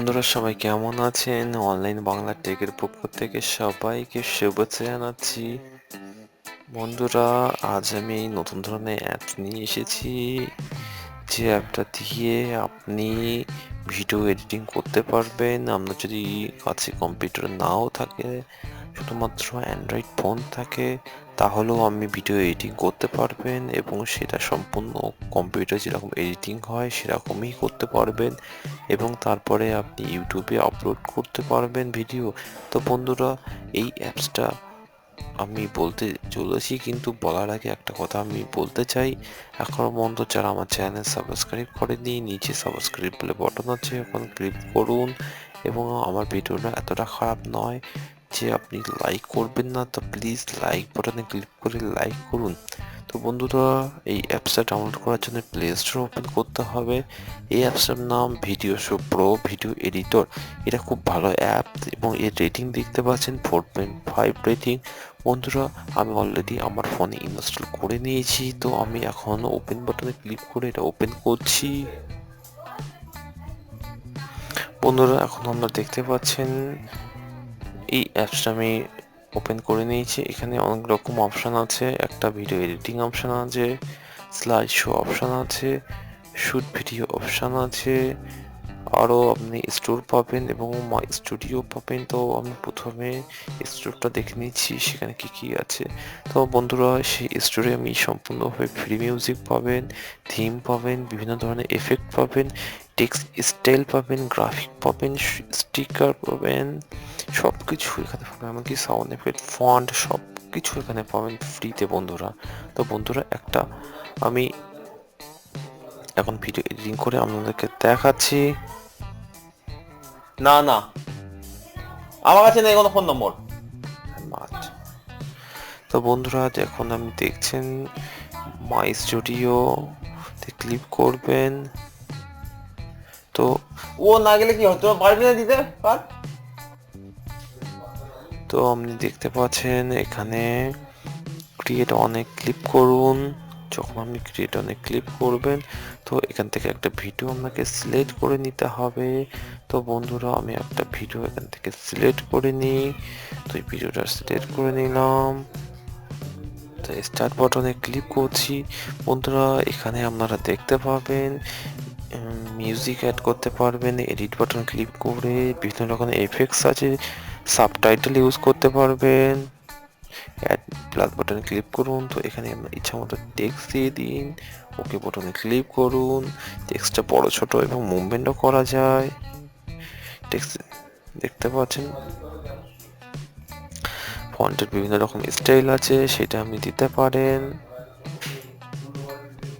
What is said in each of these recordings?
বন্ধুরা, সবাই কেমন আছেন? অনলাইন বাংলা টেকের পক্ষ থেকে সবাইকে শুভেচ্ছা জানাচ্ছি। বন্ধুরা, আজ আমি নতুন ধরনের অ্যাপ নিয়ে এসেছি। যে অ্যাপটা দিয়ে আপনি ভিডিও এডিটিং করতে পারবেন। আপনার যদি কাছে কম্পিউটার নাও থাকে, শুধুমাত্র অ্যান্ড্রয়েড ফোন থাকে তাহলেও আপনি ভিডিও এডিটিং করতে পারবেন এবং সেটা সম্পূর্ণ কম্পিউটার যেরকম এডিটিং হয় সেরকমই করতে পারবেন এবং তারপরে আপনি ইউটিউবে আপলোড করতে পারবেন ভিডিও তো বন্ধুরা, এই অ্যাপসটা আমি বলতে চলেছি, কিন্তু বলার আগে একটা কথা আমি বলতে চাই। এখনও পর্যন্ত যারা আমার চ্যানেল সাবস্ক্রাইব করেনি নিচে সাবস্ক্রাইব বলে বটন আছে, ওখানে ক্লিক করুন এবং আমার ভিডিওটা এতটা খারাপ নয় যে আপনি লাইক করবেন না, তো প্লিজ লাইক বাটনে ক্লিক করে লাইক করুন। তো বন্ধুরা, এই অ্যাপসটা ডাউনলোড করার জন্য প্লে স্টোর ওপেন করতে হবে। এই অ্যাপসটার নাম video show pro video editor এটা খুব ভালো অ্যাপ এবং এর রেটিং দেখতে পাচ্ছেন ফোর পয়েন্ট ফাইভ রেটিং বন্ধুরা, আমি অলরেডি আমার ফোনে ইনস্টল করে নিয়েছি, তো আমি এখন ওপেন বাটনে ক্লিক করে এটা ওপেন করছি। বন্ধুরা, এখন আমরা দেখতে পাচ্ছেন এই অ্যাপসটা আমি ওপেন করে নিয়েছি। এখানে অনেক রকম অপশান আছে। একটা ভিডিও এডিটিং অপশান আছে স্লাইড শো অপশান আছে শুট ভিডিও অপশান আছে আরও আপনি স্টোর পাবেন এবং স্টুডিও পাবেন। তো আমি প্রথমে স্টোরটা দেখে নিচ্ছি সেখানে কি কি আছে। তো বন্ধুরা, সেই স্টোরে আমি সম্পূর্ণভাবে ফ্রি মিউজিক পাবেন থিম পাবেন, বিভিন্ন ধরনের এফেক্ট পাবেন টেক্সট স্টাইল পাবেন গ্রাফিক পাবেন স্টিকার পাবেন। সব কিছু এখানে পাবেন। এমনকি সাউন্ড এফেক্ট ফন্ট সব কিছু এখানে পাবেন ফ্রিতে বন্ধুরা। তো বন্ধুরা, একটা আমি এখন ভিডিও এডিটিং করে আপনাদেরকে দেখাচ্ছি। না না। আমার কাছে নেই কোনো ফোন নম্বর। মাছ। তো বন্ধুরা এখন আমি দেখছেন মাই স্টুডিও ক্লিক করবেন। তো ও না গেলে কি হতো পারবি না দিতে পার? তো আপনি দেখতে পাচ্ছেন এখানে ক্রিয়েট অনেক ক্লিপ করুন। যখন আপনি ক্রিয়েট অনেক ক্লিপ করবেন, তো এখান থেকে একটা ভিডিও আপনাকে সিলেক্ট করে নিতে হবে। তো বন্ধুরা, আমি একটা ভিডিও এখান থেকে সিলেক্ট করে নিই। তো এই ভিডিওটা সিলেক্ট করে নিলাম। তো স্টার্ট বাটনে ক্লিক করছি। বন্ধুরা, এখানে আপনারা দেখতে পাবেন মিউজিক অ্যাড করতে পারবেন এডিট বাটন ক্লিক করে। বিভিন্ন রকমের এফেক্টস আছে। সাবটাইটেল ইউজ করতে পারবেন। অ্যাড প্লাস বাটনে ক্লিক করুন। তো এখানে ইচ্ছা মতো টেক্সট দিয়ে দিন। ওকে বাটনে ক্লিক করুন। টেক্সটটা বড়, ছোট এবং মুভমেন্টও করা যায়। টেক্সট দেখতে পাচ্ছেন? ফন্টের বিভিন্ন রকম স্টাইল আছে, সেটা আপনি দিতে পারেন।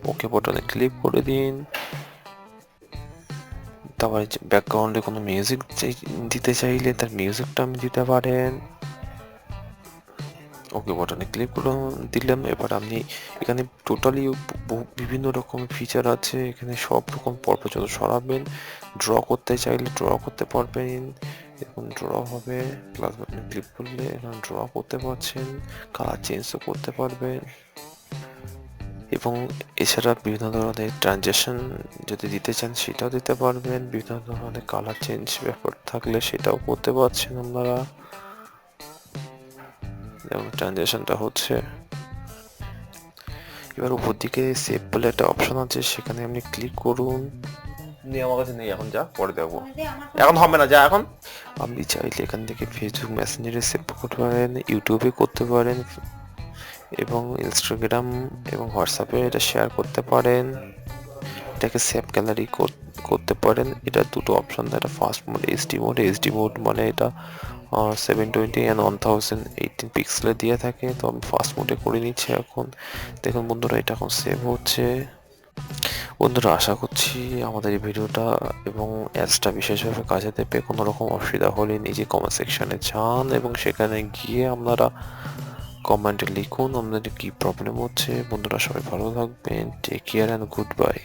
ওকে বাটনে ক্লিক করে দিন। তারপরে ব্যাকগ্রাউন্ডে কোনো মিউজিক দিতে চাইলে তার মিউজিকটা আপনি দিতে পারেন। ওকে বাটনে ক্লিক দিলাম। এবার আপনি এখানে টোটালি বিভিন্ন রকম ফিচার আছে। এখানে সব রকম পর্ব যত সরাবেন ড্র করতে চাইলে ড্র করতে পারবেন। এরকম ড্র হবে প্লাস বাটনে ক্লিক করলে এখানে ড্র করতে পারছেন কালার চেঞ্জও করতে পারবেন। এবং এছাড়া বিভিন্ন ধরনের ট্রানজ্যাকশন যদি দিতে চান সেটাও দিতে পারবেন। বিভিন্ন ধরনের কালার চেঞ্জ ব্যাপার থাকলে সেটাও করতে পারছেন আপনারা। যেমন ট্রানজ্যাকশনটা হচ্ছে। এবার উপর দিকে সেভ বলে একটা অপশন আছে সেখানে আপনি ক্লিক করুন। নেই আমার কাছে নেই এখন যা পরে দেখব। এখন হবে না যা এখন। আপনি চাইলে এখান থেকে ফেসবুক মেসেঞ্জারে সেভ করতে পারেন ইউটিউবে করতে পারেন এবং ইনস্টাগ্রাম এবং হোয়াটসঅ্যাপে এটা শেয়ার করতে পারেন। এটাকে সেভ গ্যালারি করতে পারেন। এটা দুটো অপশন এটা first mode HD mode HD mode মানে এটা seven twenty and one thousand eighteen পিক্সেলে দিয়ে থাকে। তো আমি ফার্স্ট মোডে করে নিচ্ছি এখন। দেখুন বন্ধুরা, এটা এখন সেভ হচ্ছে। বন্ধুরা, আশা করছি আমাদের এই ভিডিওটা এবং অ্যাডসটা বিশেষভাবে কাজে দেবে। কোনো রকম অসুবিধা হলে নিজে কমেন্ট সেকশানে যান এবং সেখানে গিয়ে আপনারা কমেন্টে লিখুন আপনাদের কি প্রবলেম হচ্ছে। বন্ধুরা সবাই ভালো থাকবেন take care and good bye